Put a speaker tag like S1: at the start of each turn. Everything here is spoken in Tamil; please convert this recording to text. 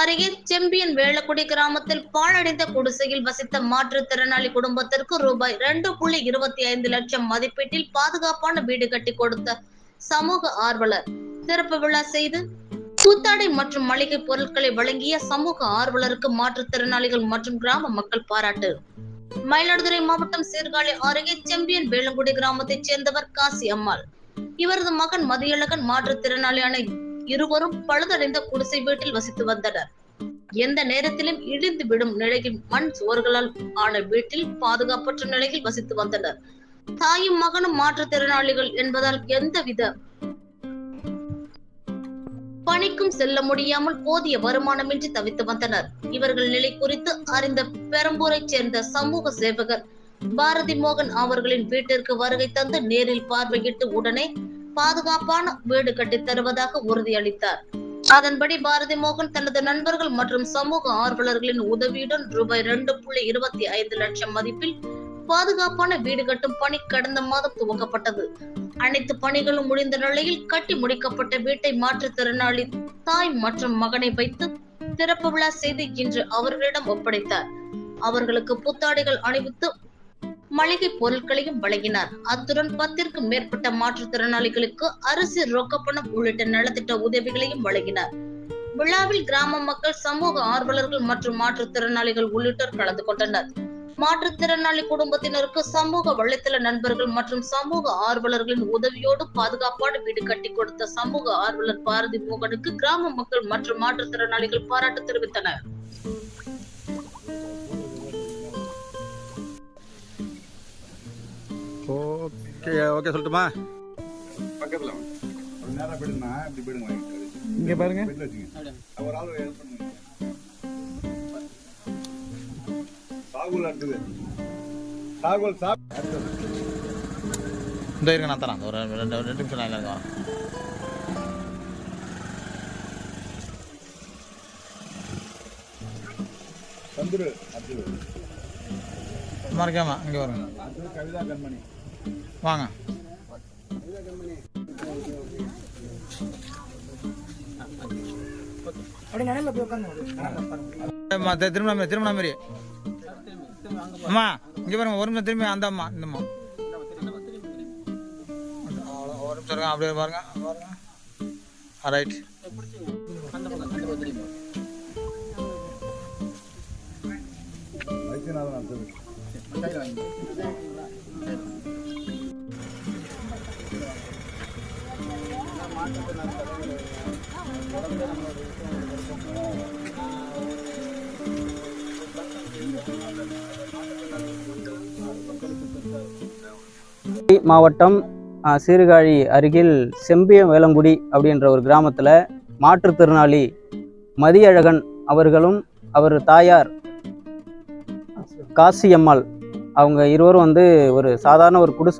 S1: அருகே செம்பியன் வேளக்குடி கிராமத்தில் பாழடைந்த குடிசையில் வசித்த மாற்றுத்திறனாளி குடும்பத்திற்கு ரூபாய் ரெண்டு புள்ளி இருபத்தி ஐந்து லட்சம் மதிப்பீட்டில் பாதுகாப்பான வீடு கட்டி கொடுத்த சமூக ஆர்வலர். திறப்பு விழா செய்து புத்தாடை மற்றும் மளிகை பொருட்களை வழங்கிய சமூக ஆர்வலருக்கு மாற்றுத்திறனாளிகள் மற்றும் கிராம மக்கள் பாராட்டு. மயிலாடுதுறை மாவட்டம் சீர்காழி அருகே செம்பியன் வேளங்குடி கிராமத்தைச் சேர்ந்தவர் காசி அம்மாள். இவரது மகன் மதியழகன் மாற்றுத்திறனாளியான இருவரும் பழுதடைந்த குடிசை வீட்டில் வசித்து வந்தனர். எந்த நேரத்திலும் இடிந்து விடும் நிலையில் மண் சுவர்களால் ஆன வீட்டில் பாதுகாப்பற்ற நிலையில் வசித்து வந்தனர். தாயும் மகனும் மாற்றுத்திறனாளிகள் என்பதால் எந்தவித பணிக்கும் செல்ல முடியாமல் போதிய வருமானமின்றி தவித்து வந்தனர். இவர்கள் நிலை குறித்து அறிந்த பெரம்பூரைச் சேர்ந்த சமூக சேவகர் பாரதி மோகன் அவர்களின் வீட்டிற்கு வருகை தந்து நேரில் பார்வையிட்டு உடனே பாதுகாப்பான வீடு கட்டித் தருவதாக உறுதியளித்தார். அதன்படி பாரதி மோகன் தனது நண்பர்கள் மற்றும் சமூக ஆர்வலர்களின் உதவியுடன் ரூபாய் இரண்டு புள்ளி இருபத்தி ஐந்து லட்சம் மதிப்பில் பாதுகாப்பான வீடு கட்டும் பணி கடந்த மாதம் துவங்கப்பட்டது. அனைத்து பணிகளும் முடிந்த நிலையில் கட்டி முடிக்கப்பட்ட வீட்டை மாற்றுத்திறனாளி தாய் மற்றும் மகனை வைத்து திறப்பு விழா செய்து இன்று அவர்களிடம் ஒப்படைத்தார். அவர்களுக்கு புத்தாடைகள் அணிவித்து மளிகை பொருட்களையும் வழங்கினார். அத்துடன் பத்திற்கும் மேற்பட்ட மாற்றுத்திறனாளிகளுக்கு அரிசி ரொக்கப்பணம் உள்ளிட்ட நலத்திட்ட உதவிகளையும் வழங்கினார். விழாவில் கிராம மக்கள் சமூக ஆர்வலர்கள் மற்றும் மாற்றுத்திறனாளிகள் உள்ளிட்டோர் கலந்து கொண்டனர். மாற்றுத்திறனாளி குடும்பத்தினருக்கு சமூக வலைத்தள நண்பர்கள் மற்றும் சமூக ஆர்வலர்களின் உதவியோடு பாதுகாப்பான வீடு கட்டி கொடுத்த சமூக ஆர்வலர் பாரதி மோகனுக்கு கிராம மக்கள் மற்றும் மாற்றுத்திறனாளிகள் பாராட்டு தெரிவித்தனர்.
S2: ஓகே ஓகே சொல்லட்டுமா
S3: பக்கத்துல வாங்க. ஒரு நேரா போயிடுங்கண்ணா, இப்படி போயிடுங்க.
S2: இங்கே பாருங்க.
S3: ஒரு ஆள். சாகுல் அடுத்தது. சாகுல். அடுத்தது.
S2: இந்த இருங்க நான் தரேன் ஒரு ரெண்டு ரெண்டு நிமிஷம் நான்
S3: அடுத்தது.
S2: மறக்காம இங்கே வருங்க
S3: கவிதா கண்மணி
S2: வாங்க. அம்மா, தி- திரும்ப மாதிரி திரும்ப மாதிரி அம்மா இங்கே பாருங்க ஒரு நிமிஷம் திரும்பி அந்த அம்மா இந்த அம்மா. அவ்வளோ, ஒரு நிமிஷம் இருங்க அப்படியே பாருங்க பாருங்க. ரைட்
S3: வைத்தியநாதன்
S4: மாவட்டம் சீர்காழி அருகில் செம்பிய வேலங்குடி அப்படின்ற ஒரு கிராமத்தில் மாற்றுத்திறனாளி மதியழகன் அவர்களும் அவர் தாயார் காசியம்மாள். அவங்க இருவரும் வந்து ஒரு சாதாரண ஒரு குடிசை